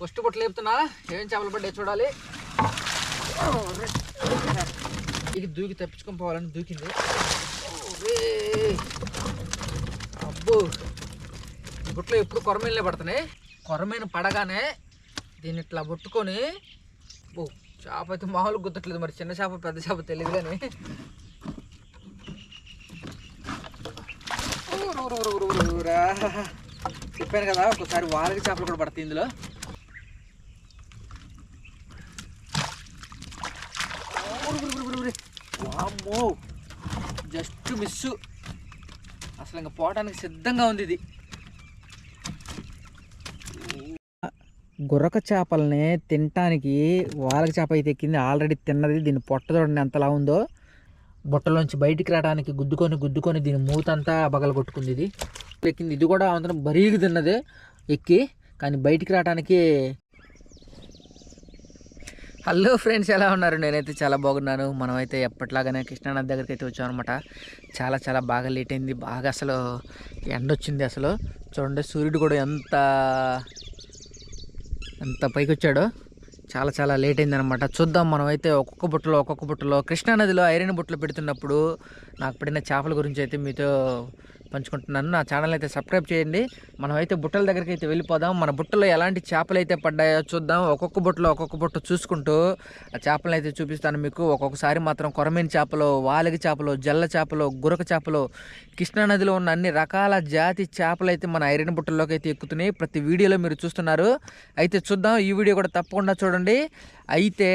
First బుట్టలు లేపుతున్నా ఏం చేపలు పడ్డాయి చూడాలి ఇది దూకి తప్పించుకొని పోవాలని దూకింది ఓరే. అబ్బో ఈ బుట్టలో ఎప్పుడు కొరమీనలే పడుతున్నాయి కొరమీన పడగానే దీన్ని ఇట్లా పట్టుకొని ఓ చేప అయితే మామూలుగా గుర్తట్లేదు మరి చిన్న చేప పెద్ద చేప తెలియదు కానీ చెప్పాను కదా ఒకసారి వారగి చేపలు కూడా పడతాయి ఇందులో ఊరు, ఊరు, ఊరు, ఊరు. ఓ జస్ట్ మిస్ అసలు ఇంకా పోవడానికి సిద్ధంగా ఉంది ఇది. గుర్రక చేపల్ని తినటానికి వాళ్ళకి చేప అయితే ఎక్కింది. ఆల్రెడీ తిన్నది. దీని పొట్ట చూడండి ఎంతలా ఉందో. బుట్టలోంచి బయటికి రావడానికి గుద్దుకొని గుద్దుకొని దీని మూతంతా బగల కొట్టుకుంది ఇది. ఎక్కింది. ఇది కూడా అందరం బరీగా తిన్నది. ఎక్కి కానీ బయటికి రావడానికి హలో ఫ్రెండ్స్ ఎలా ఉన్నారు? నేనైతే చాలా బాగున్నాను. మనమైతే ఎప్పటిలాగానే కృష్ణానది దగ్గరికి అయితే వచ్చాం అనమాట చాలా చాలా బాగా లేట్ అయింది. బాగా అసలు ఎండ వచ్చింది అసలు. చూడండి సూర్యుడు కూడా ఎంత ఎంత పైకి వచ్చాడో చాలా చాలా లేట్ అయిందనమాట చూద్దాం మనమైతే ఒక్కొక్క బుట్టలో ఒక్కొక్క బుట్టలో కృష్ణానదిలో ఐరన్ బుట్టలు పెడుతున్నప్పుడు నాకు పడిన చేపల గురించి అయితే మీతో పంచుకుంటున్నాను. నా ఛానల్ అయితే సబ్స్క్రైబ్ చేయండి. మనం అయితే బుట్టల దగ్గరికి అయితే వెళ్ళిపోదాం. మన బుట్టలో ఎలాంటి చేపలు అయితే పడ్డాయో చూద్దాం. ఒక్కొక్క బుట్టలో ఒక్కొక్క బుట్ట చూసుకుంటూ ఆ చేపలను అయితే చూపిస్తాను మీకు. ఒక్కొక్కసారి మాత్రం కొరమీన చేపలు వాలగి చేపలు జల్ల చేపలు గురక చేపలు కృష్ణానదిలో ఉన్న అన్ని రకాల జాతి చేపలు అయితే మన ఐరన్ బుట్టల్లోకి అయితే ఎక్కుతున్నాయి. ప్రతి వీడియోలో మీరు చూస్తున్నారు. అయితే చూద్దాం. ఈ వీడియో కూడా తప్పకుండా చూడండి. అయితే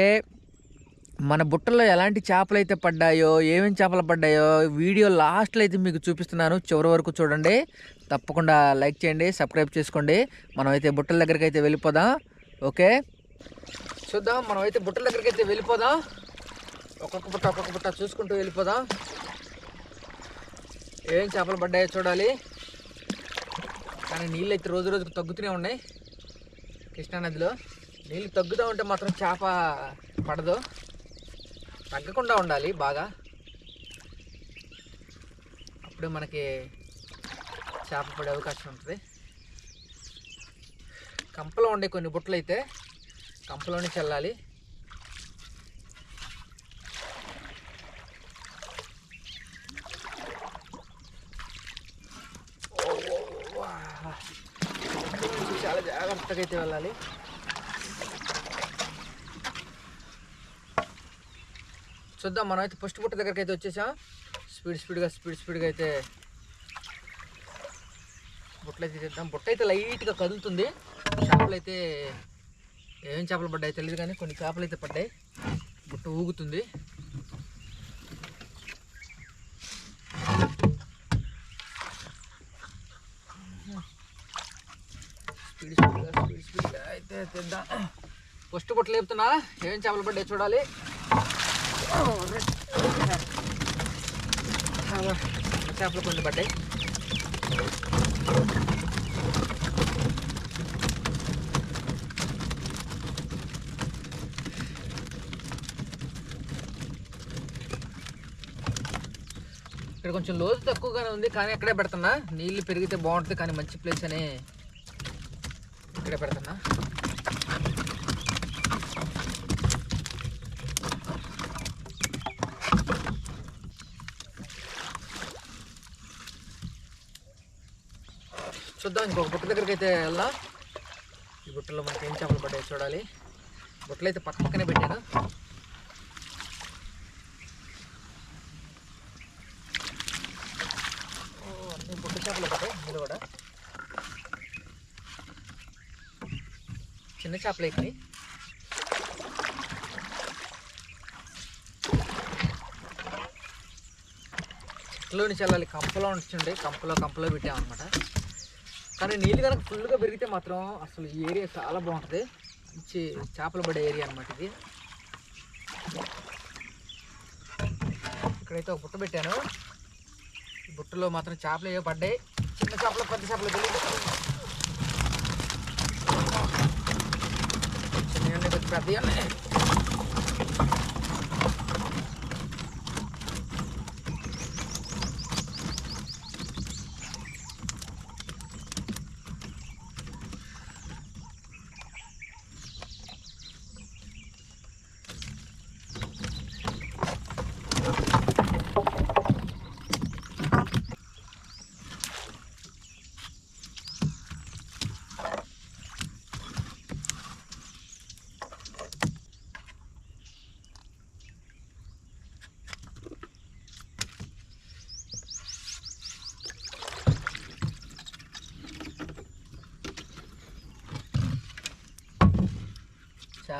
మన బుట్టలో ఎలాంటి చేపలు అయితే పడ్డాయో ఏమేమి చేపలు పడ్డాయో వీడియో లాస్ట్లో అయితే మీకు చూపిస్తున్నాను. చివరి వరకు చూడండి. తప్పకుండా లైక్ చేయండి సబ్స్క్రైబ్ చేసుకోండి. మనమైతే బుట్టల దగ్గరికి అయితే వెళ్ళిపోదాం. ఓకే? చూద్దాం మనమైతే బుట్టల దగ్గరికి అయితే వెళ్ళిపోదాం. ఒక్కొక్క బుట్ట ఒక్కొక్క బుట్ట చూసుకుంటూ వెళ్ళిపోదాం. ఏం చేపలు పడ్డాయో చూడాలి. కానీ నీళ్ళు అయితే రోజు రోజుకు తగ్గుతూనే ఉన్నాయి. కృష్ణానదిలో నీళ్ళు తగ్గుతూ ఉంటే మాత్రం చేప పడదు. తగ్గకుండా ఉండాలి బాగా. అప్పుడు మనకి చేప పడే అవకాశం ఉంటుంది. కంపలో ఉండే కొన్ని బుట్టలు అయితే కంపలోనే చల్లాలి. చాలా జాగ్రత్తగా అయితే వెళ్ళాలి. చూద్దాం మనం అయితే ఫస్ట్ బుట్ట దగ్గరికి అయితే వచ్చేసాం స్పీడ్ స్పీడ్గా స్పీడ్ స్పీడ్గా అయితే బుట్టలు అయితే చేద్దాం. బుట్ట అయితే లైట్గా కదులుతుంది. చేపలు అయితే ఏం చేపలు పడ్డాయి తెలియదు కానీ కొన్ని చేపలు అయితే పడ్డాయి. బుట్ట ఊగుతుంది. స్పీడ్ స్పీడ్గా స్పీడ్ స్పీడ్గా అయితే తెద్దాం ఫస్ట్ బుట్టలు లేపుతున్నా. ఏం చేపలు పడ్డాయి చూడాలి. చేపలు కొన్ని పడ్డాయి ఇక్కడ కొంచెం లోతు తక్కువగానే ఉంది కానీ ఎక్కడే పెడుతున్నా. నీళ్ళు పెరిగితే బాగుంటుంది కానీ మంచి ప్లేస్ అని ఇక్కడే పెడుతున్నా. చూద్దాం ఇంకొక బుట్ట దగ్గరికి అయితే వెళ్దాం. ఈ బుట్టలో మనకి ఏం చేపలు పడ్డాయి చూడాలి. బుట్టలు అయితే పక్క పక్కనే పెట్టాను. ఓ, అన్ని బుట్ట చేపలు పడ్డాయి ఇందులో కూడా. చిన్న చేపలు ఎక్కి చెట్లోని చల్లాలి కంపలో ఉంచండి కంపలో కంపలో పెట్టామన్నమాట. కానీ నీళ్ళు కనుక ఫుల్గా పెరిగితే మాత్రం అసలు ఈ ఏరియా చాలా బాగుంటుంది. మంచి చేపలు పడే ఏరియా అనమాట ఇది. ఇక్కడైతే ఒక బుట్ట పెట్టాను. బుట్టలో మాత్రం చేపలు ఏవో పడ్డాయి. చిన్న చేపలు పెద్ద చేపలు తెలియదు చిన్నవి ఉన్నాయి,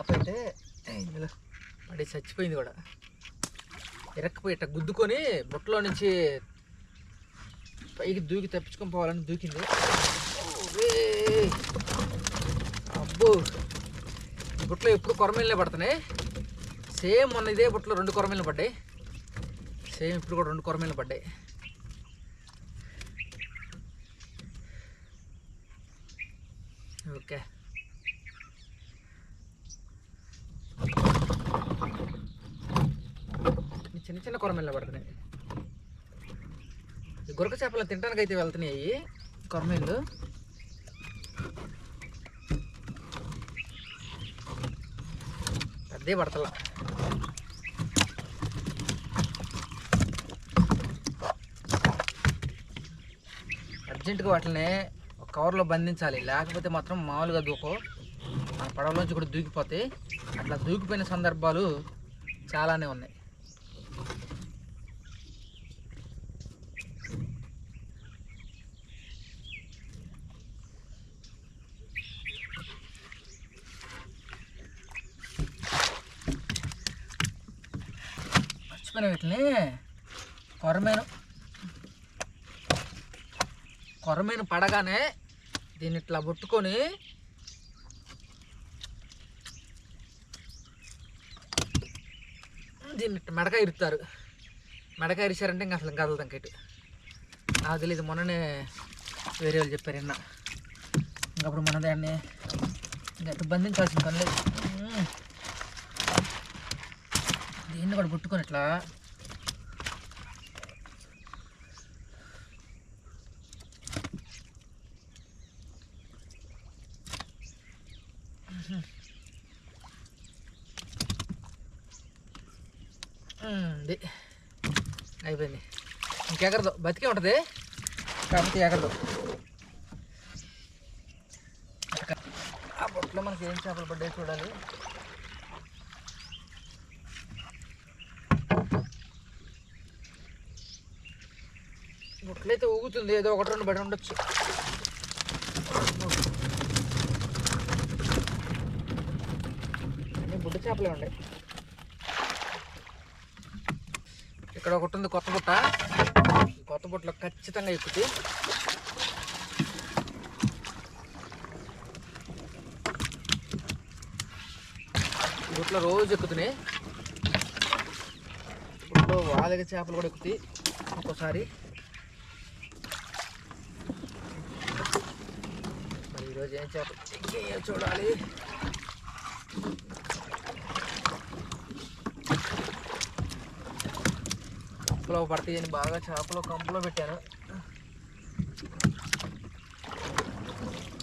చేప అయితే ఇందులో. పడి చచ్చిపోయింది కూడా. ఇరక్కపోయి ఇట్ట గుద్దుకొని బుట్టలో నుంచి పైకి దూకి తప్పించుకొని పోవాలని దూకింది. అబ్బో! ఈ బుట్టలో ఎప్పుడు కొరమీలనే పడుతున్నాయి. సేమ్ మొన్న ఇదే బుట్టలో రెండు కొరమీలు పడ్డాయి. సేమ్ ఇప్పుడు కూడా రెండు కొరమీలు పడ్డాయి ఓకే ఈ చిన్న చిన్న కొరమెల్ల పడుతున్నాయి. ఈ గురక చేపలు తినడానికి అయితే వెళ్తున్నాయి కొరమీళ్ళు పెద్దే పడతల. అర్జెంటుగా వాటిని ఒక కవర్లో బంధించాలి. లేకపోతే మాత్రం మామూలుగా దూకో మన పడవలోంచి కూడా దూకిపోతాయి. అట్లా దూకిపోయిన సందర్భాలు చాలానే ఉన్నాయి. మర్చిపోయిన వీటిని. కొరమేను. కొరమేను పడగానే దీన్ని ఇట్లా పుట్టుకొని దీన్ని మెడక ఇరుతారు. మెడక ఇరిచారంటే ఇంకా అసలు ఇంకా వదలదు ఇంకటి నాకు తెలియదు మొన్ననే వేరే వాళ్ళు చెప్పారు నిన్న. ఇంకప్పుడు మన దాన్ని ఇంకా బంధించాల్సిన పని లేదు. దీన్ని కూడా పుట్టుకొని ఇట్లా ఉంది. అయిపోయింది. ఇంకెగరదు బతికే ఉంటుంది. కాకపోతే ఎగరదు ఆ బొట్లో మనకి ఏం చేపలు పడ్డాయి చూడాలి. బొట్లయితే ఊగుతుంది ఏదో ఒకటి రెండు బడి ఉండొచ్చు. అన్నీ బుడ్డ చేపలే ఉన్నాయి ఇక్కడ ఒకటి ఉంది కొత్త బుట్ట. కొత్త బుట్టలో ఖచ్చితంగా ఎక్కుతాయి ఈ బుట్టలో రోజు ఎక్కుతున్నాయి. బుట్టలో వాదక చేపలు కూడా ఎక్కుతాయి. ఒక్కోసారి ఈరోజు ఏం చేప ఎక్కాయో చూడాలి కంపులో పడతాయని బాగా చేపలు కంపులో పెట్టాను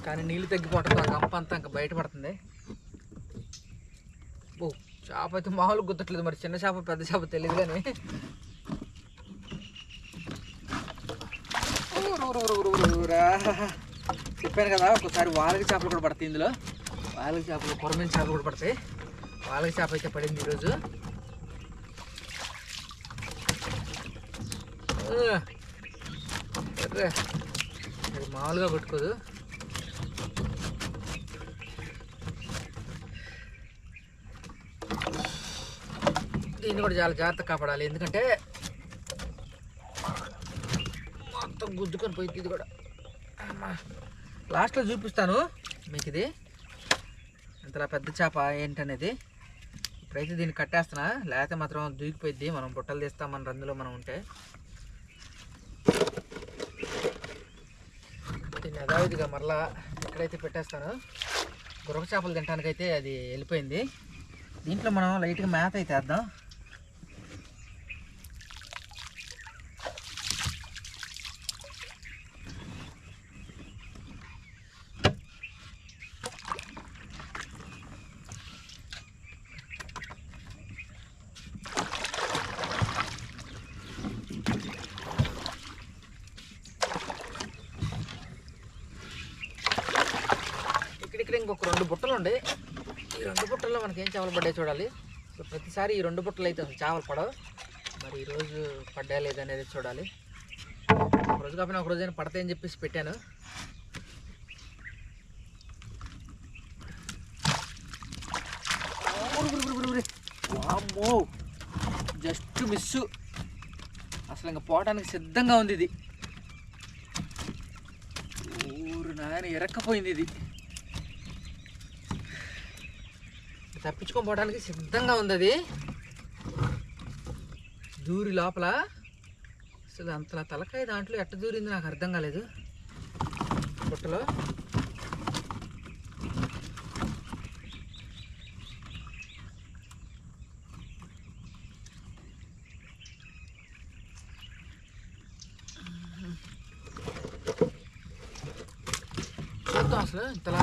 కానీ నీళ్ళు తగ్గిపోతుంది ఆ కంప అంతా ఇంకా బయట పడుతుంది ఓ చేప అయితే మామూలు గుర్తట్లేదు మరి చిన్న చేప పెద్ద చేప తెలియదు కానీ ఊరూరూరూరూరా. చెప్పాను కదా ఒకసారి వాళ్ళకి చేపలు కూడా పడతాయి ఇందులో. వాళ్ళకి చేపలు కొరమైన చేపలు కూడా పడతాయి. వాళ్ళకి చేప అయితే పడింది ఈరోజు. అది మామూలుగా కొట్టుకోదు దీన్ని కూడా చాలా జాగ్రత్త కాపాడాలి. ఎందుకంటే మొత్తం గుద్దుకొని పోయింది ఇది కూడా. అమ్మా. లాస్ట్లో చూపిస్తాను. మీకు ఇది. ఇంతలా పెద్ద చేప ఏంటనేది. ఇప్పుడైతే దీన్ని కట్టేస్తున్నా. లేకపోతే మాత్రం దూకిపోయింది మనం బుట్టలు తీస్తాం మన రందులో మనం ఉంటే. దీన్ని యథావిధిగా మరలా ఎక్కడైతే పెట్టేస్తానో. గురక చేపలు తినడానికైతే అది వెళ్ళిపోయింది. దీంట్లో మనం లైట్గా మేత అయితే వేద్దాం. ఇంకొక రెండు బుట్టలు ఉండే. ఈ రెండు బుట్టల్లో మనకి ఏం చేపలు పడ్డాయి చూడాలి. సో ప్రతిసారి ఈ రెండు బుట్టలు అయితే అసలు చేపలు పడవు. మరి ఈరోజు పడ్డా లేదనేది చూడాలి. ఒక రోజు కాకపోయినా ఒక రోజైనా పడతాయని చెప్పేసి పెట్టాను. వామ్మో! Just miss. అసలు ఇంకా పోవడానికి సిద్ధంగా ఉంది ఇది. ఊరు నాయన ఎరక్కపోయింది ఇది. తప్పించుకొని పోవడానికి సిద్ధంగా ఉంది అది దూరి లోపల. అసలు అంతలా తలకాయ దాంట్లో ఎట్ట దూరింది నాకు అర్థం కాలేదు. పుట్టలో చూద్దాం అసలు ఇంతలా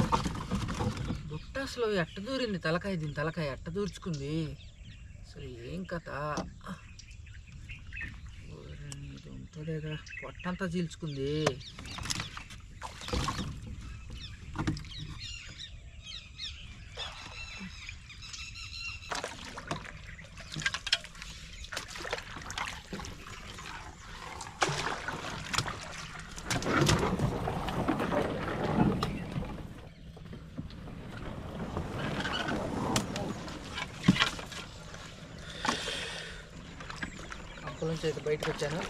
బుట్ట అసలు ఎట్ట దూరింది తలకాయ? దీని తలకాయ ఎట్ట దూర్చుకుంది? అసలు ఏం కథ? ఉంటుందేగా. పొట్టంతా చీల్చుకుంది అప్పటి నుంచి అయితే బయటకు వచ్చాను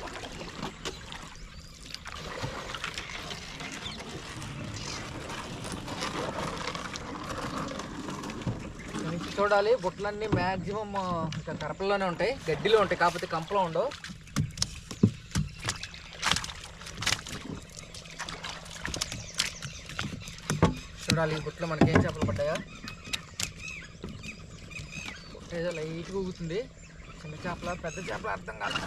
చూడాలి బుట్టలన్నీ మ్యాక్సిమం ఇంకా కరపల్లోనే ఉంటాయి. గడ్డిలో ఉంటాయి కాకపోతే కంపలో ఉండవు. చూడాలి ఈ బుట్టలో మనకి ఏం చేపలు పడ్డాయా. బుట్ట ఏదో లైట్గా ఊగుతుంది. చిన్న చేపల పెద్ద చేపల అర్థం కాదు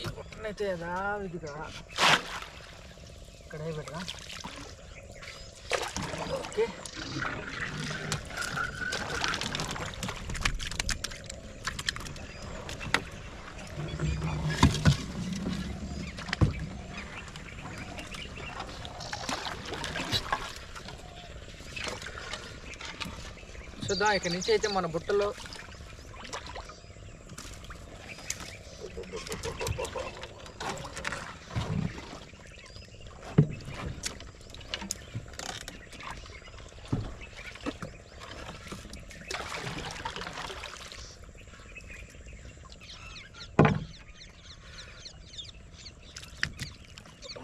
ఈ బుట్టనైతే యథావిధిగా ఇక్కడే పెట్టరా? ఓకే. చూద్దాం ఇక్కడ నుంచి అయితే మన బుట్టలో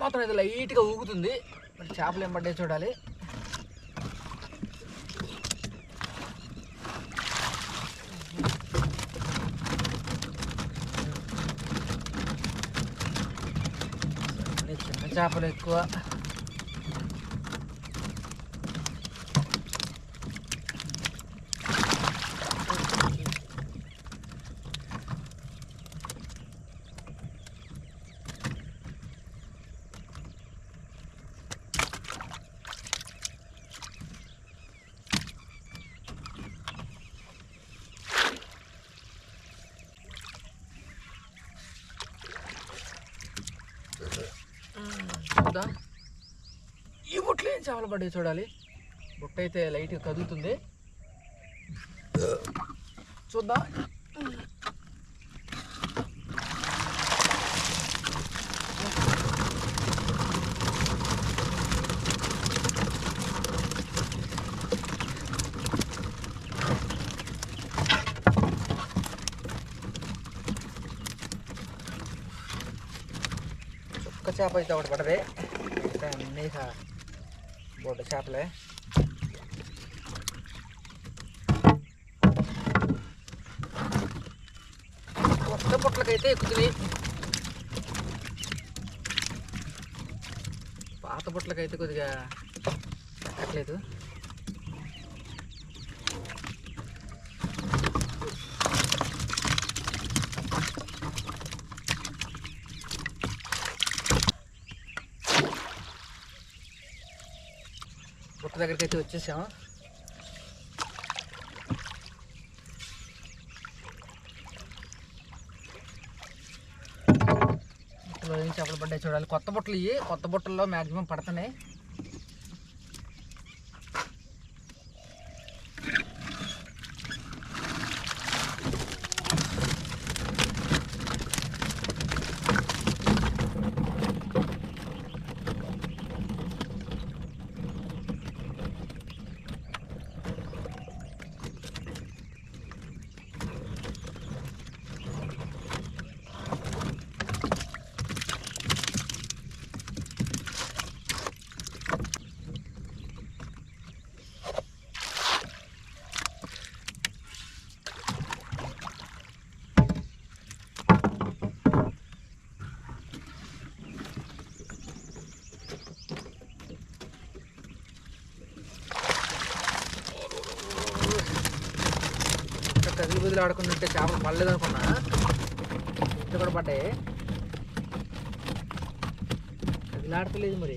మాత్రం ఇది లైట్గా ఊగుతుంది. మరి చేపలు ఏం పడ్డాయి చూడాలి. చిన్న చేపలు ఎక్కువ. చూద్దాం ఈ బుట్టలో ఏం చేపలు పడ్డాయి చూడాలి. బుట్ట అయితే లైట్గా కదులుతుంది. చూద్దాం. చేప అయితే ఒకటి పడదే మిగతా అన్నీ బొడ్డ చేపలే. కొత్త పొట్లకైతే ఎక్కుతున్నాయి. పాత పొట్లకైతే కొద్దిగా ఎక్కట్లేదు దగ్గరికి అయితే వచ్చేసాము. బుట్టలో ఏం చేపలు పడ్డాయి చూడాలి. కొత్త బుట్టలు ఇవి కొత్త బుట్టల్లో మ్యాక్సిమం పడుతున్నాయి. నీళ్ళు కదిలి ఆడుకున్నట్టే చేపలు పడలేదు అనుకున్నా ఇంత కూడా పడ్డాయి? అది లాడతలేదు మరి.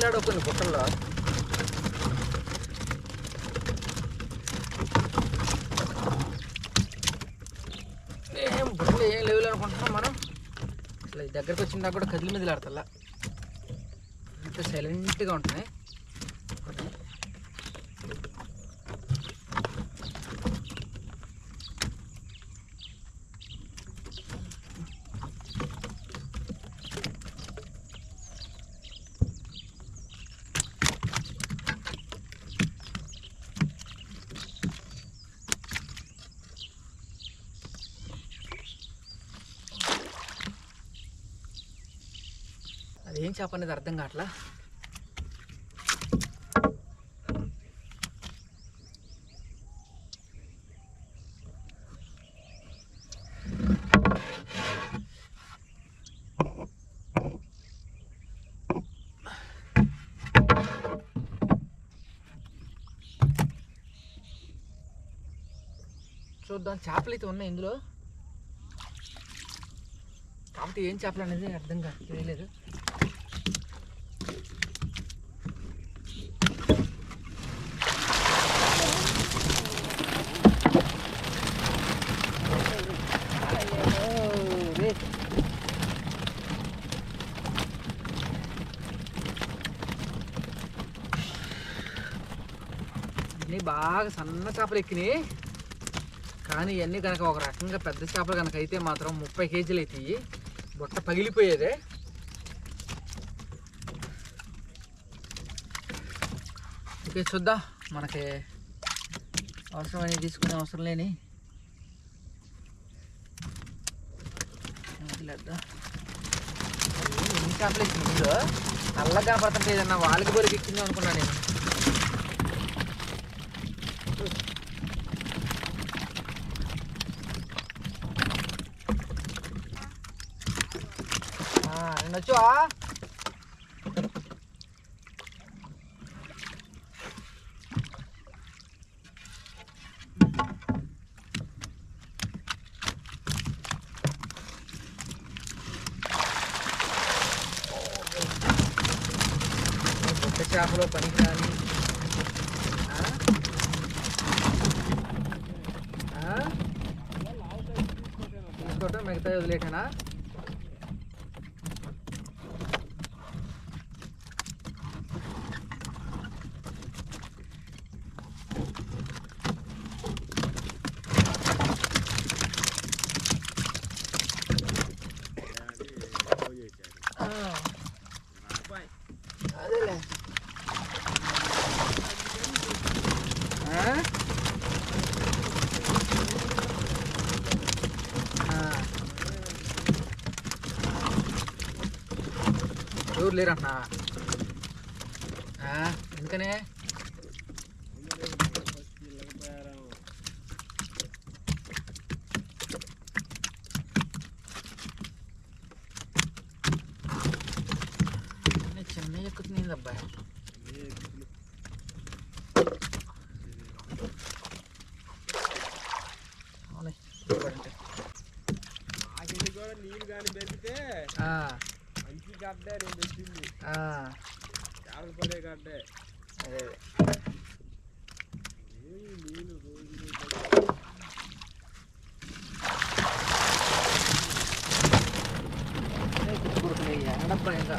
తగిలాడు కొన్ని పుట్టల్లో. ఏం బుట్టలు ఏం లేవులు అనుకుంటున్నాం మనం. అసలు దగ్గరకు దగ్గరికి వచ్చిన కూడా కదిలి మీద ఆడతల్లా అంత సైలెంట్గా ఉంటున్నాయి అదేం చేప అనేది అర్థం కావట్లా? చూద్దాం చేపలు అయితే ఉన్నాయి ఇందులో. కాబట్టి ఏం చేపలు అనేది అర్థం కాదు తెలియలేదు అన్నీ బాగా సన్న చేపలు ఎక్కినాయి. కానీ ఇవన్నీ కనుక ఒక రకంగా పెద్ద చేపలు కనుక అయితే మాత్రం ముప్పై కేజీలు అవుతాయి బుట్ట పగిలిపోయేదే. ఓకే చూద్దాం. మనకి అవసరమైన తీసుకునే అవసరం లేని ఎన్ని చేపలు ఎక్కినాయి. నల్లగా కనపడుతుంటే ఏదన్నా వాళ్ళకి బొరికి ఎక్కింది అనుకున్నాను నేను వచ్చా బుట్ట చేపలో పనికి? ఆ? తీసుకోవటం మిగతా వదిలేటనా ఆ. అదేలే ఆ? ఆ. ఎవరు లేరంటున్నా ఎందుకనే ఎక్కుతుంది అబ్బాయి అవునే, ఇవ్వడంటే. ఆకెళ్ళి కూడా నీళ్ళు కానీ పెరిగితే ఆ, మంచి గడ్డే నేను పెట్టింది ఆ, చేపలు పడే గడ్డే అదే ఏమి నీళ్ళు రోజు అదే కుట్టుకురుకులే, ఏడబ్బా ఇంకా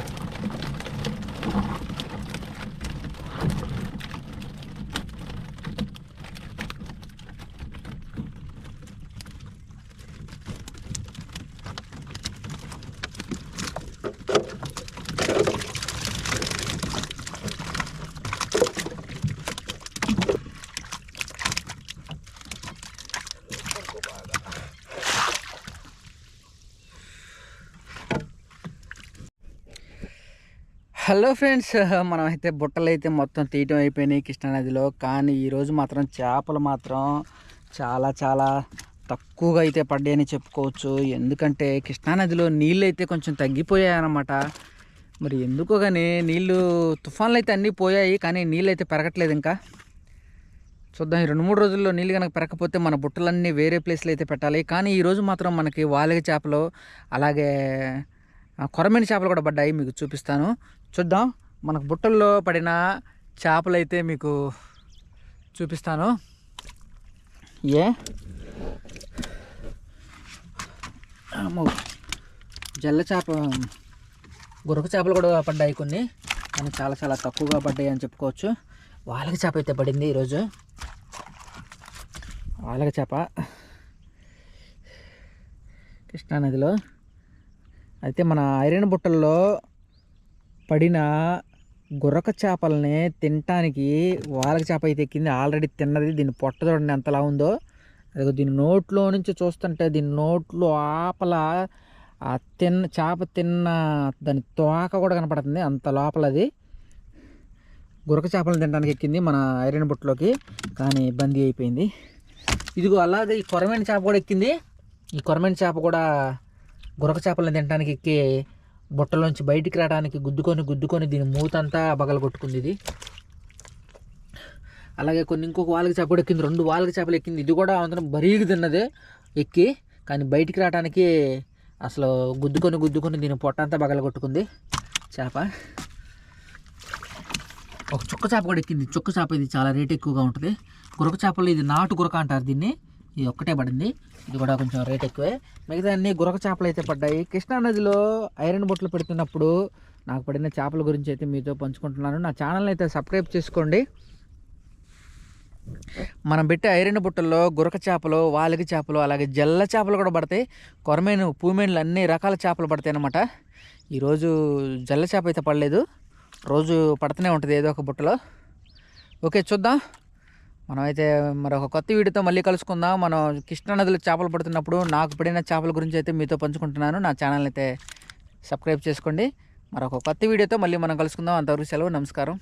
హలో ఫ్రెండ్స్ మనం అయితే బుట్టలు అయితే మొత్తం తీయటం అయిపోయినాయి కృష్ణానదిలో. కానీ ఈరోజు మాత్రం చేపలు మాత్రం చాలా చాలా తక్కువగా అయితే పడ్డాయని చెప్పుకోవచ్చు. ఎందుకంటే కృష్ణానదిలో నీళ్ళు అయితే కొంచెం తగ్గిపోయాయన్నమాట. మరి ఎందుకో కానీ నీళ్ళు తుఫాన్లు అయితే అన్నీ పోయాయి కానీ నీళ్ళు అయితే పెరగట్లేదు ఇంకా. చూద్దాం ఈ రెండు మూడు రోజుల్లో నీళ్ళు కనుక పెరగకపోతే మన బుట్టలన్నీ వేరే ప్లేస్లో అయితే పెట్టాలి. కానీ ఈరోజు మాత్రం మనకి వాలిగ చేపలు అలాగే కొరమైన చేపలు కూడా పడ్డాయి మీకు చూపిస్తాను. చూద్దాం. మనకు బుట్టల్లో పడిన చేపలు అయితే మీకు చూపిస్తాను. ఏ? జల్ల చేప గురక చేపలు కూడా పడ్డాయి కొన్ని. కానీ చాలా చాలా తక్కువగా పడ్డాయి అని చెప్పుకోవచ్చు. వాలక చేప అయితే పడింది ఈరోజు. వాలక చేప. కృష్ణానదిలో. అయితే మన ఐరన్ బుట్టల్లో పడిన గుర్రక చేపలని తినటానికి వాళ్ళకి చేప అయితే ఎక్కింది. ఆల్రెడీ తిన్నది. దీని పొట్ట చూడండి ఎంతలా ఉందో. అదిగో దీని నోట్లో నుంచి చూస్తుంటే దీని నోట్లో ఆపల ఆ తిన్న చేప తిన్న దాని తోక కూడా కనపడుతుంది. అంత లోపల అది. గురక చేపలను తినడానికి ఎక్కింది మన ఐరన్ బుట్టలోకి. కానీ బందీ అయిపోయింది. ఇదిగో అలాగే ఈ కొరమైన చేప కూడా ఎక్కింది. ఈ కొరమైన చేప కూడా గురక చేపలను తినడానికి ఎక్కి బుట్టలోంచి బయటికి రావడానికి గుద్దుకొని గుద్దుకొని దీని మూతంతా పగలగొట్టుకుంది ఇది. అలాగే కొన్ని ఇంకొక వాలక చేప కూడా ఎక్కింది. రెండు వాలక చేపలు ఎక్కింది. ఇది కూడా అందరం బరీగా తిన్నదే ఎక్కి కానీ బయటికి రావడానికి అసలు గుద్దుకొని గుద్దుకొని దీని పొట్టంతా పగలగొట్టుకుంది చేప. ఒక చుక్క చేప కూడా ఎక్కింది. చుక్క చేప ఇది చాలా రేట్ ఎక్కువగా ఉంటుంది. గురక చేపలు ఇది నాటు గురక అంటారు దీన్ని. ఇది ఒక్కటే పడింది. ఇది కూడా కొంచెం రేట్ ఎక్కువే. మిగతా అన్ని గురక చేపలు అయితే పడ్డాయి. కృష్ణా నదిలో ఐరన్ బొట్లు పెడుతున్నప్పుడు నాకు పడిన చేపల గురించి అయితే మీతో పంచుకుంటున్నాను. నా ఛానల్ని అయితే సబ్స్క్రైబ్ చేసుకోండి. మనం పెట్టే ఐరన్ బుట్టల్లో గురక చేపలు వాలిక చేపలు అలాగే జల్ల చేపలు కూడా పడతాయి. కొరమేను పూమేన్లు అన్ని రకాల చేపలు పడతాయి అన్నమాట. ఈరోజు జల్ల చేప అయితే పడలేదు. రోజు పడుతూనే ఉంటుంది ఏదో ఒక బుట్టలో. ఓకే చూద్దాం. మనమైతే మరొక కొత్త వీడియోతో మళ్ళీ కలుసుకుందాం. మనం కృష్ణానదిలో చేపలు పడుతున్నప్పుడు నాకు పడిన చేపల గురించి అయితే మీతో పంచుకుంటున్నాను. నా ఛానల్ అయితే సబ్స్క్రైబ్ చేసుకోండి. మరొక కొత్త వీడియోతో మళ్ళీ మనం కలుసుకుందాం. అంతవరకు సెలవు నమస్కారం.